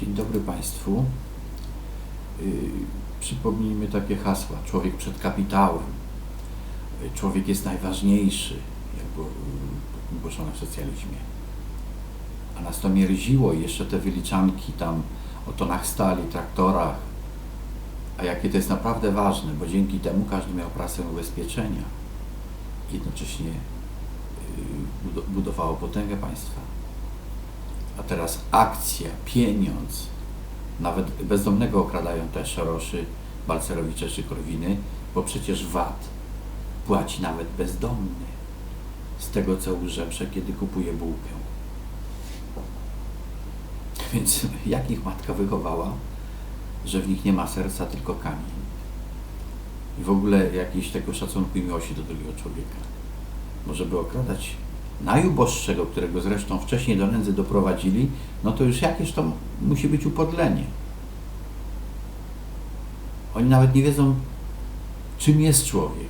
Dzień dobry Państwu. Yy, Przypomnijmy takie hasła. Człowiek przed kapitałem. Yy, Człowiek jest najważniejszy, jak było yy, głoszone w socjalizmie. A nas to mierziło jeszcze te wyliczanki tam o tonach stali, traktorach. A jakie to jest naprawdę ważne, bo dzięki temu każdy miał pracę ubezpieczenia. Jednocześnie budo- budowało potęgę państwa. A teraz akcja, pieniądz. Nawet bezdomnego okradają te szoroszy, Balcerowicze czy Korwiny, bo przecież VAT płaci nawet bezdomny z tego, co użebrze, kiedy kupuje bułkę. Więc jak ich matka wychowała, że w nich nie ma serca, tylko kamień. I w ogóle jakiegoś tego szacunku i miłości do drugiego człowieka. Bo żeby okradać najuboższego, którego zresztą wcześniej do nędzy doprowadzili, no to już jakieś to musi być upodlenie. Oni nawet nie wiedzą, czym jest człowiek,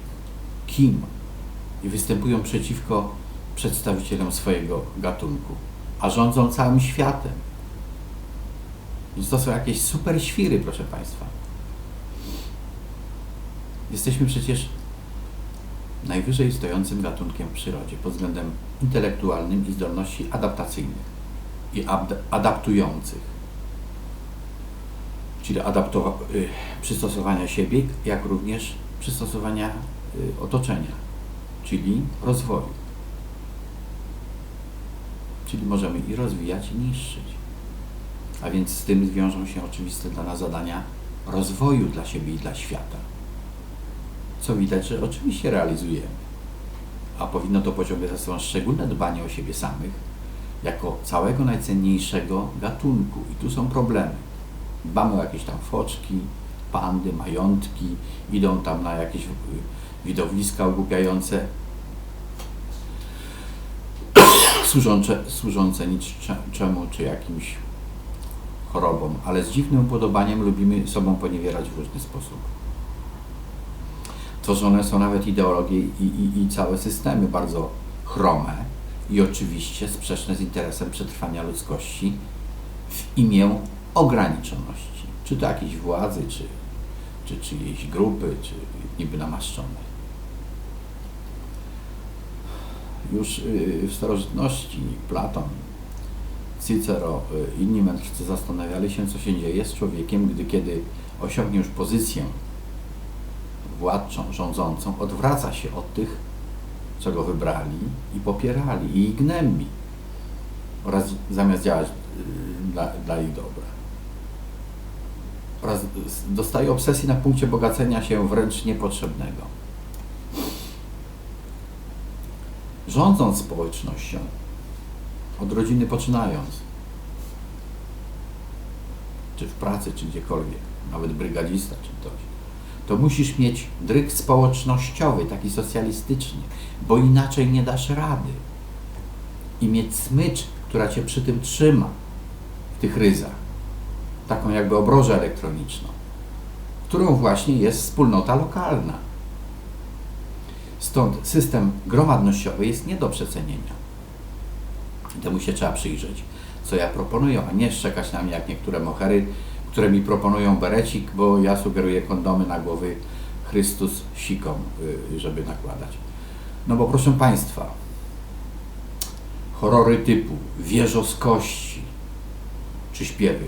kim i występują przeciwko przedstawicielom swojego gatunku, a rządzą całym światem. Więc to są jakieś super świry, proszę Państwa. Jesteśmy przecież najwyżej stojącym gatunkiem w przyrodzie pod względem intelektualnym i zdolności adaptacyjnych i adaptujących, czyli y, przystosowania siebie, jak również przystosowania y, otoczenia, czyli rozwoju. Czyli możemy i rozwijać, i niszczyć. A więc z tym wiążą się oczywiste dla nas zadania rozwoju dla siebie i dla świata co widać, że oczywiście realizujemy. A powinno to pociągać za sobą szczególne dbanie o siebie samych, jako całego najcenniejszego gatunku. I tu są problemy. Dbamy o jakieś tam foczki, pandy, majątki, idą tam na jakieś y, widowiska ogłupiające, służące, służące niczemu czy jakimś chorobom, ale z dziwnym upodobaniem lubimy sobą poniewierać w różny sposób tworzone są nawet ideologie i, i, i całe systemy bardzo chrome i oczywiście sprzeczne z interesem przetrwania ludzkości w imię ograniczoności, czy to jakiejś władzy, czy, czy czyjejś grupy, czy niby namaszczonej. Już y, w starożytności Platon, Cicero, y, inni mędrcy zastanawiali się, co się dzieje z człowiekiem, gdy kiedy osiągnie już pozycję władczą, rządzącą, odwraca się od tych, co go wybrali i popierali, i ich gnębi, oraz zamiast działać y, dla, dla ich dobra. Oraz dostaje obsesji na punkcie bogacenia się wręcz niepotrzebnego. Rządząc społecznością, od rodziny poczynając, czy w pracy, czy gdziekolwiek, nawet brygadzista, czy ktoś, to musisz mieć dryg społecznościowy, taki socjalistyczny, bo inaczej nie dasz rady. I mieć smycz, która cię przy tym trzyma w tych ryzach. Taką jakby obrożę elektroniczną, którą właśnie jest wspólnota lokalna. Stąd system gromadnościowy jest nie do przecenienia. Temu się trzeba przyjrzeć. Co ja proponuję, a nie szczekać na mnie jak niektóre mohery, które mi proponują berecik, bo ja sugeruję kondomy na głowy Chrystus sikom, y, żeby nakładać. No bo proszę Państwa, horrory typu wieżo z kości, czy śpiewy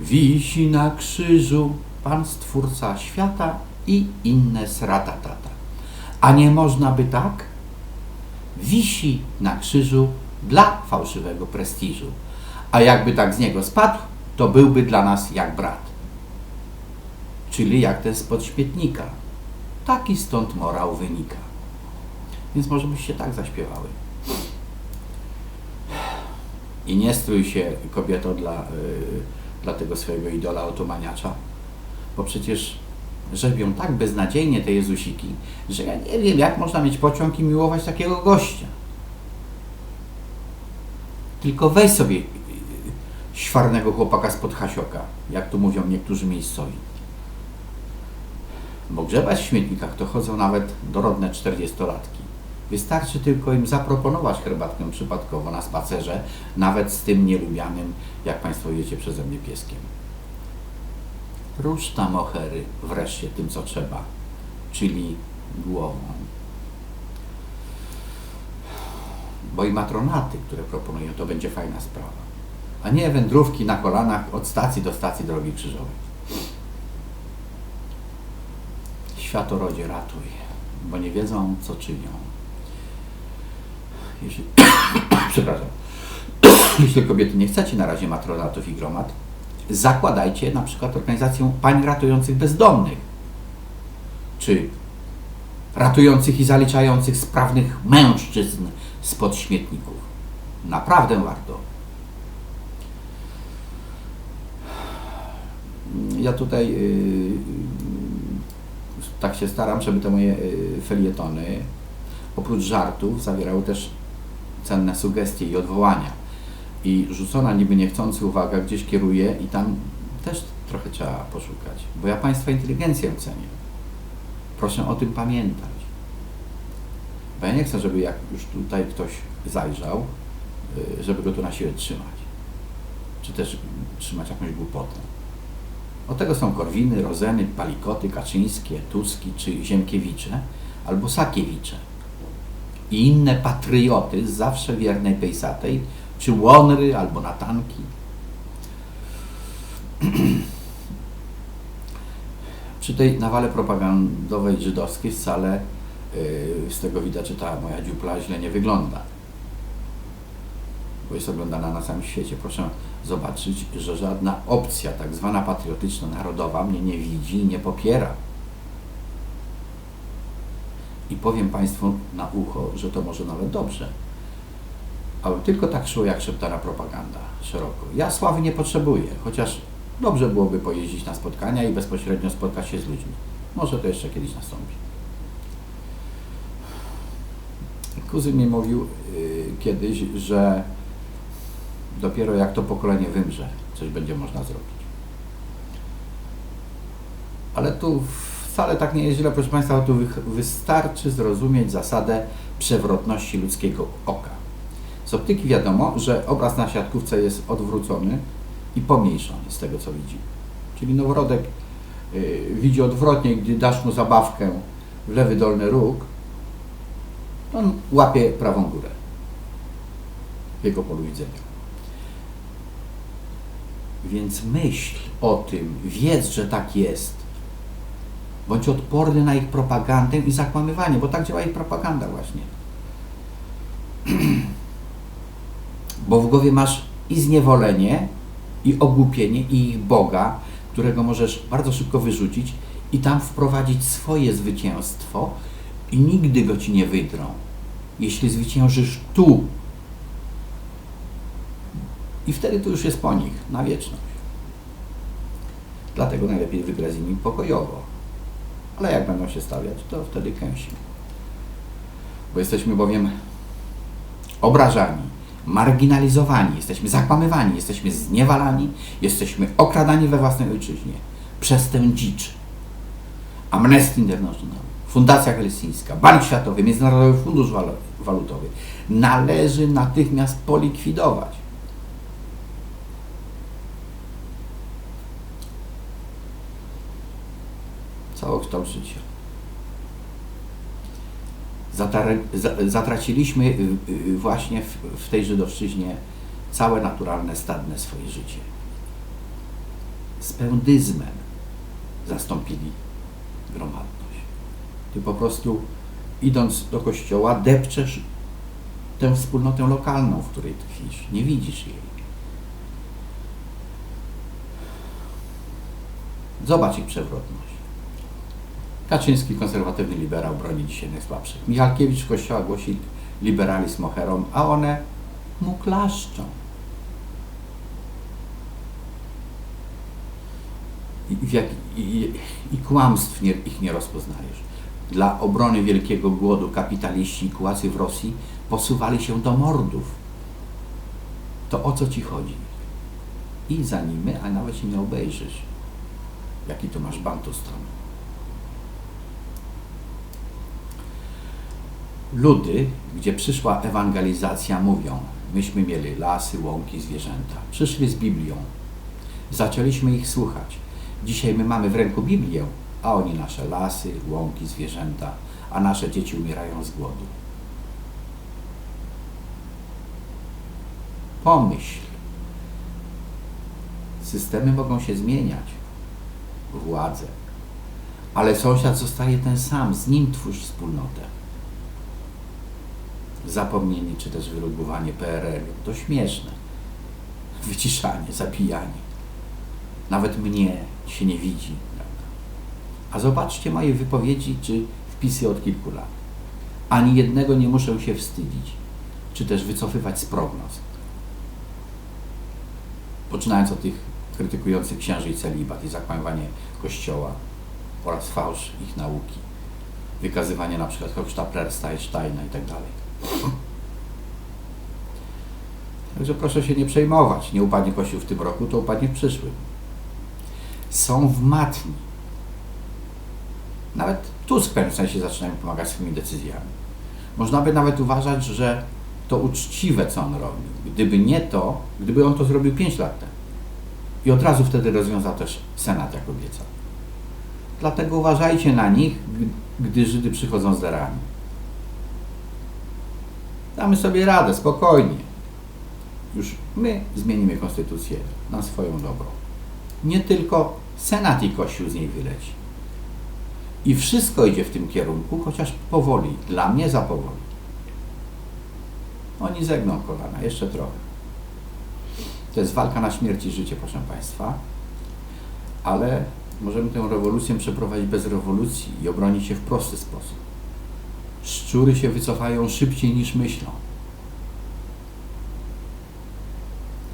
wisi na krzyżu Pan Stwórca świata i inne sratatata. A nie można by tak? Wisi na krzyżu dla fałszywego prestiżu. A jakby tak z niego spadł, to byłby dla nas jak brat. Czyli jak ten spod śmietnika. Taki stąd morał wynika. Więc może byście tak zaśpiewały. I nie strój się kobieto dla, yy, dla tego swojego idola otomaniacza, bo przecież żebią tak beznadziejnie te Jezusiki, że ja nie wiem, jak można mieć pociąg i miłować takiego gościa. Tylko weź sobie świarnego chłopaka spod Hasioka, jak tu mówią niektórzy miejscowi. Bo grzebać w śmietnikach to chodzą nawet dorodne czterdziestolatki. Wystarczy tylko im zaproponować herbatkę przypadkowo na spacerze, nawet z tym nielubianym, jak Państwo wiecie, przeze mnie pieskiem. Rusz tam ochery wreszcie tym, co trzeba, czyli głową. Bo i matronaty, które proponują, to będzie fajna sprawa. A nie wędrówki na kolanach od stacji do stacji drogi krzyżowej. Światorodzie ratuj, bo nie wiedzą, co czynią. Jeśli, przepraszam, jeśli kobiety nie chcecie na razie matronatów i gromad, zakładajcie na przykład organizację pań ratujących bezdomnych, czy ratujących i zaliczających sprawnych mężczyzn spod śmietników. Naprawdę warto. Ja tutaj yy, tak się staram, żeby te moje yy, felietony oprócz żartów zawierały też cenne sugestie i odwołania. I rzucona niby niechcący uwaga gdzieś kieruje i tam też trochę trzeba poszukać, bo ja Państwa inteligencję cenię. Proszę o tym pamiętać. Bo ja nie chcę, żeby jak już tutaj ktoś zajrzał, y, żeby go tu na siłę trzymać. Czy też trzymać jakąś głupotę. Od tego są Korwiny, Rozeny, Palikoty, Kaczyńskie, Tuski czy Ziemkiewicze albo Sakiewicze. I inne patrioty zawsze wiernej Pejsatej, czy Łonry albo Natanki. Przy tej nawale propagandowej żydowskiej wcale yy, z tego widać, że ta moja dziupla źle nie wygląda. Bo jest oglądana na całym świecie. Proszę zobaczyć, że żadna opcja tak zwana patriotyczno-narodowa mnie nie widzi i nie popiera. I powiem Państwu na ucho, że to może nawet dobrze. Ale tylko tak szło, jak szeptana propaganda szeroko. Ja sławy nie potrzebuję, chociaż dobrze byłoby pojeździć na spotkania i bezpośrednio spotkać się z ludźmi. Może to jeszcze kiedyś nastąpi. Kuzyn mi mówił yy, kiedyś, że dopiero jak to pokolenie wymrze, coś będzie można zrobić. Ale tu wcale tak nie jest źle, proszę Państwa, tu wystarczy zrozumieć zasadę przewrotności ludzkiego oka. Z optyki wiadomo, że obraz na siatkówce jest odwrócony i pomniejszony z tego, co widzi. Czyli noworodek yy, widzi odwrotnie, gdy dasz mu zabawkę w lewy dolny róg, on łapie prawą górę w jego polu widzenia. Więc myśl o tym, wiedz, że tak jest. Bądź odporny na ich propagandę i zakłamywanie, bo tak działa ich propaganda właśnie. bo w głowie masz i zniewolenie, i ogłupienie, i ich Boga, którego możesz bardzo szybko wyrzucić i tam wprowadzić swoje zwycięstwo i nigdy go ci nie wydrą. Jeśli zwyciężysz tu, i wtedy to już jest po nich na wieczność. Dlatego najlepiej wygrać z nimi pokojowo. Ale jak będą się stawiać, to wtedy kęsi. Bo jesteśmy bowiem obrażani, marginalizowani, jesteśmy zakłamywani, jesteśmy zniewalani, jesteśmy okradani we własnej ojczyźnie przez tę dzicz. Amnesty International, Fundacja Helsińska, Bank Światowy, Międzynarodowy Fundusz Walutowy należy natychmiast polikwidować. Całokształt życia. Zatraciliśmy właśnie w tej żydowszczyźnie całe naturalne, stadne swoje życie. Z pędyzmem zastąpili gromadność. Ty po prostu idąc do kościoła depczesz tę wspólnotę lokalną, w której tkwisz. Nie widzisz jej. Zobacz ich przewrotność. Kaczyński, konserwatywny liberał, broni dzisiaj najsłabszych. Michalkiewicz kościoła głosi liberalizm ocherom, a one mu klaszczą. I, i, i kłamstw nie, ich nie rozpoznajesz. Dla obrony wielkiego głodu kapitaliści i kułacy w Rosji posuwali się do mordów. To o co ci chodzi? I za nimi, a nawet się nie obejrzysz, jaki tu masz bantustan. Ludy, gdzie przyszła ewangelizacja, mówią: Myśmy mieli lasy, łąki, zwierzęta. Przyszli z Biblią. Zaczęliśmy ich słuchać. Dzisiaj my mamy w ręku Biblię, a oni nasze lasy, łąki, zwierzęta, a nasze dzieci umierają z głodu. Pomyśl. Systemy mogą się zmieniać, władze, ale sąsiad zostaje ten sam, z nim twórz wspólnotę. Zapomnienie czy też wyrugowanie PRL to śmieszne. Wyciszanie, zabijanie. Nawet mnie się nie widzi. Prawda? A zobaczcie moje wypowiedzi czy wpisy od kilku lat. Ani jednego nie muszę się wstydzić, czy też wycofywać z prognoz. Poczynając od tych krytykujących księży i celibat i zakłamywanie Kościoła oraz fałsz ich nauki. Wykazywanie na przykład Hochstaplera, Steina i tak dalej. Także proszę się nie przejmować. Nie upadnie Kościół w tym roku, to upadnie w przyszłym. Są w matni. Nawet Tusk w pewnym sensie zaczynają pomagać swoimi decyzjami. Można by nawet uważać, że to uczciwe, co on robi. Gdyby nie to, gdyby on to zrobił 5 lat temu. I od razu wtedy rozwiązał też Senat, jak obiecał. Dlatego uważajcie na nich, gdy Żydy przychodzą z darami. Damy sobie radę, spokojnie. Już my zmienimy konstytucję na swoją dobrą. Nie tylko Senat i Kościół z niej wyleci. I wszystko idzie w tym kierunku, chociaż powoli, dla mnie za powoli. Oni zegną kolana, jeszcze trochę. To jest walka na śmierć i życie, proszę Państwa. Ale możemy tę rewolucję przeprowadzić bez rewolucji i obronić się w prosty sposób. Szczury się wycofają szybciej niż myślą.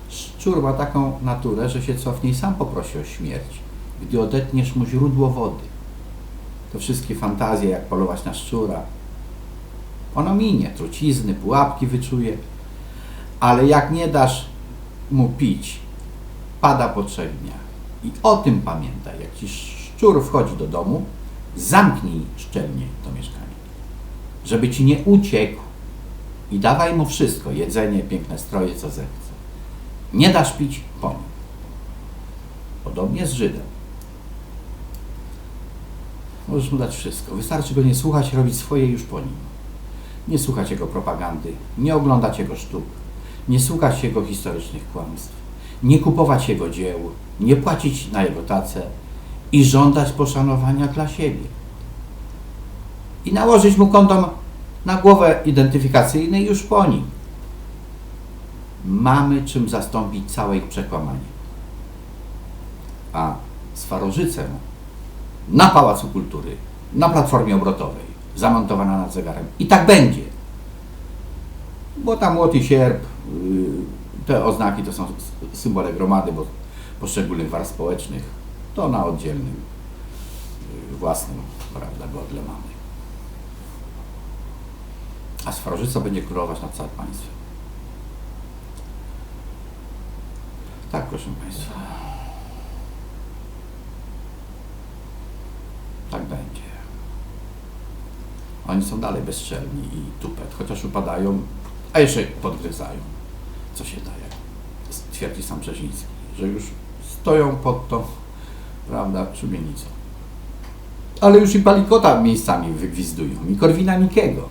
Szczur ma taką naturę, że się cofnie i sam poprosi o śmierć, gdy odetniesz mu źródło wody. To wszystkie fantazje, jak polować na szczura. Ono minie, trucizny, pułapki wyczuje, ale jak nie dasz mu pić, pada po trzech dniach. I o tym pamiętaj, jak ci szczur wchodzi do domu, zamknij szczelnie to mieszkanie, żeby ci nie uciekł i dawaj mu wszystko, jedzenie, piękne stroje, co zechce. Nie dasz pić po nim. Podobnie z Żydem. Możesz mu dać wszystko. Wystarczy go nie słuchać, robić swoje już po nim. Nie słuchać jego propagandy, nie oglądać jego sztuk, nie słuchać jego historycznych kłamstw, nie kupować jego dzieł, nie płacić na jego tacę i żądać poszanowania dla siebie. I nałożyć mu kondom na głowę identyfikacyjny już po nim. Mamy czym zastąpić całe ich przekłamanie. A Swarożycę na Pałacu Kultury, na Platformie Obrotowej, zamontowana nad zegarem. I tak będzie. Bo tam młot i sierp, yy, te oznaki to są symbole gromady, bo poszczególnych warstw społecznych, to na oddzielnym, yy, własnym, prawda, godle mamy. A Swarożyca będzie królować nad całym państwem. Tak, proszę Państwa. Tak będzie. Oni są dalej bezczelni i tupet, chociaż upadają, a jeszcze podgryzają. Co się daje? Twierdzi sam Brzeziński, że już stoją pod tą, prawda, szubienicą. Ale już i palikota miejscami wygwizdują. I Korwina Mikiego.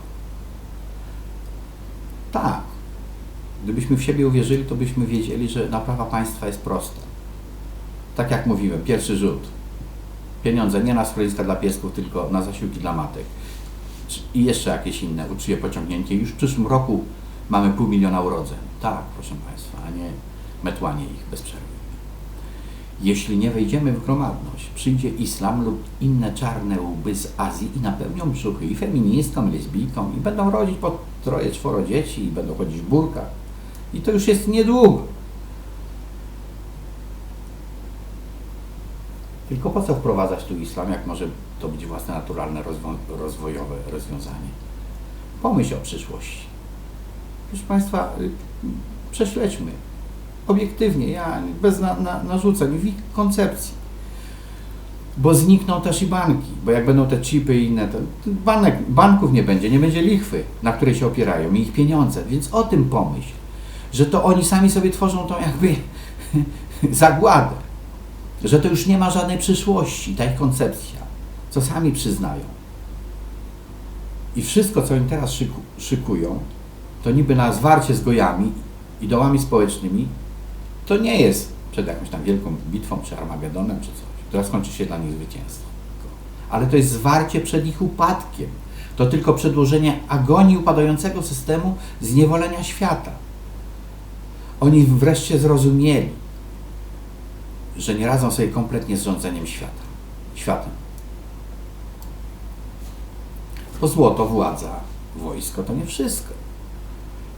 Tak. W siebie uwierzyli, to byśmy wiedzieli, że naprawa państwa jest prosta. Tak jak mówiłem, pierwszy rzut. Pieniądze nie na schroniska dla piesków, tylko na zasiłki dla matek. I jeszcze jakieś inne uczyje pociągnięcie. Już w przyszłym roku mamy pół miliona urodzeń. Tak, proszę Państwa, a nie metłanie ich bez przerwy. Jeśli nie wejdziemy w gromadność, przyjdzie islam lub inne czarne łby z Azji i napełnią brzuchy i feministkom, i lesbijkom i będą rodzić po troje, czworo dzieci i będą chodzić w burkach. I to już jest niedługo. Tylko po co wprowadzać tu islam, jak może to być własne naturalne rozwo- rozwojowe rozwiązanie? Pomyśl o przyszłości. Proszę Państwa, y, prześledźmy obiektywnie, ja bez na, na, narzuceń, w ich koncepcji. Bo znikną też i banki, bo jak będą te chipy i inne, to banek, banków nie będzie, nie będzie lichwy, na której się opierają i ich pieniądze. Więc o tym pomyśl, że to oni sami sobie tworzą tą jakby zagładę, że to już nie ma żadnej przyszłości, ta ich koncepcja, co sami przyznają. I wszystko, co im teraz szyku, szykują, to niby na zwarcie z gojami i dołami społecznymi, to nie jest przed jakąś tam wielką bitwą, czy Armagedonem, czy coś, która skończy się dla nich zwycięstwem. Ale to jest zwarcie przed ich upadkiem. To tylko przedłożenie agonii upadającego systemu zniewolenia świata. Oni wreszcie zrozumieli, że nie radzą sobie kompletnie z rządzeniem świata, światem. Bo złoto, władza, wojsko to nie wszystko.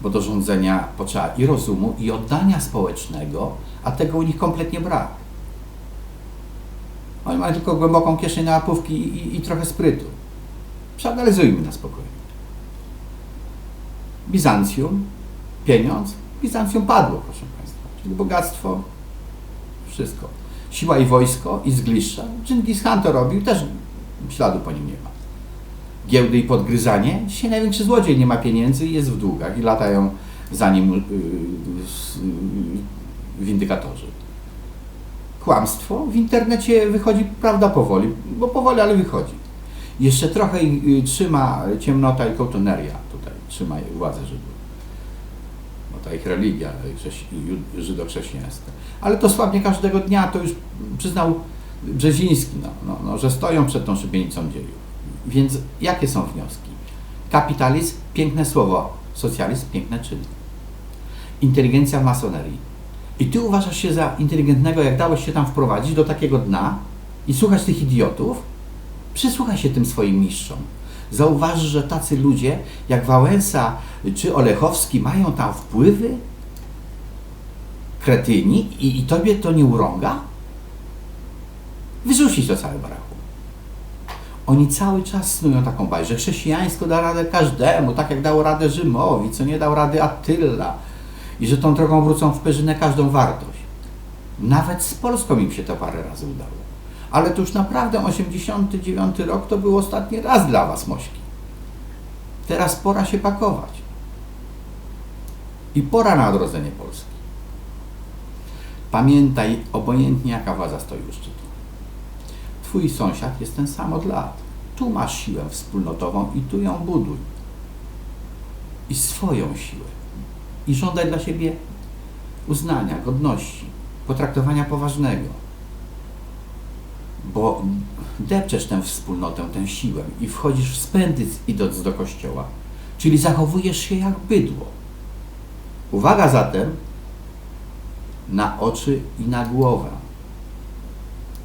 Bo do rządzenia potrzeba i rozumu, i oddania społecznego, a tego u nich kompletnie brak. Oni mają tylko głęboką kieszeń na łapówki i, i, i trochę sprytu. Przeanalizujmy na spokojnie. Bizancjum, pieniądz, Bizancjum padło, proszę Państwa. Czyli bogactwo, wszystko. Siła i wojsko i zgliszcza. Dżingis Khan to robił, też śladu po nim nie ma. Giełdy i podgryzanie. Dzisiaj największy złodziej nie ma pieniędzy i jest w długach i latają za nim yy, yy, windykatorzy. Kłamstwo. W internecie wychodzi prawda powoli, bo powoli, ale wychodzi. Jeszcze trochę yy, trzyma ciemnota i kołtoneria tutaj, trzyma władzę Żydów ta ich religia żydochrześcijańska. Ale to słabnie każdego dnia, to już przyznał Brzeziński, no, no, no, że stoją przed tą szubienicą dziejów. Więc jakie są wnioski? Kapitalizm, piękne słowo, socjalizm, piękne czyny. Inteligencja w masonerii. I ty uważasz się za inteligentnego, jak dałeś się tam wprowadzić do takiego dna i słuchać tych idiotów? Przysłuchaj się tym swoim mistrzom. Zauważysz, że tacy ludzie jak Wałęsa czy Olechowski mają tam wpływy? Kretyni? I, i tobie to nie urąga? Wyrzucić to całe barachu. Oni cały czas snują taką bajkę, że chrześcijaństwo da radę każdemu, tak jak dało radę Rzymowi, co nie dał rady Attyla. I że tą drogą wrócą w perzynę każdą wartość. Nawet z Polską im się to parę razy udało. Ale to już naprawdę 89 rok to był ostatni raz dla Was, Mośki. Teraz pora się pakować. I pora na odrodzenie Polski. Pamiętaj, obojętnie jaka władza stoi u szczytu. Twój sąsiad jest ten sam od lat. Tu masz siłę wspólnotową i tu ją buduj. I swoją siłę. I żądaj dla siebie uznania, godności, potraktowania poważnego. Bo depczesz tę wspólnotę, tę siłę i wchodzisz w spędy idąc do kościoła. Czyli zachowujesz się jak bydło. Uwaga zatem na oczy i na głowę.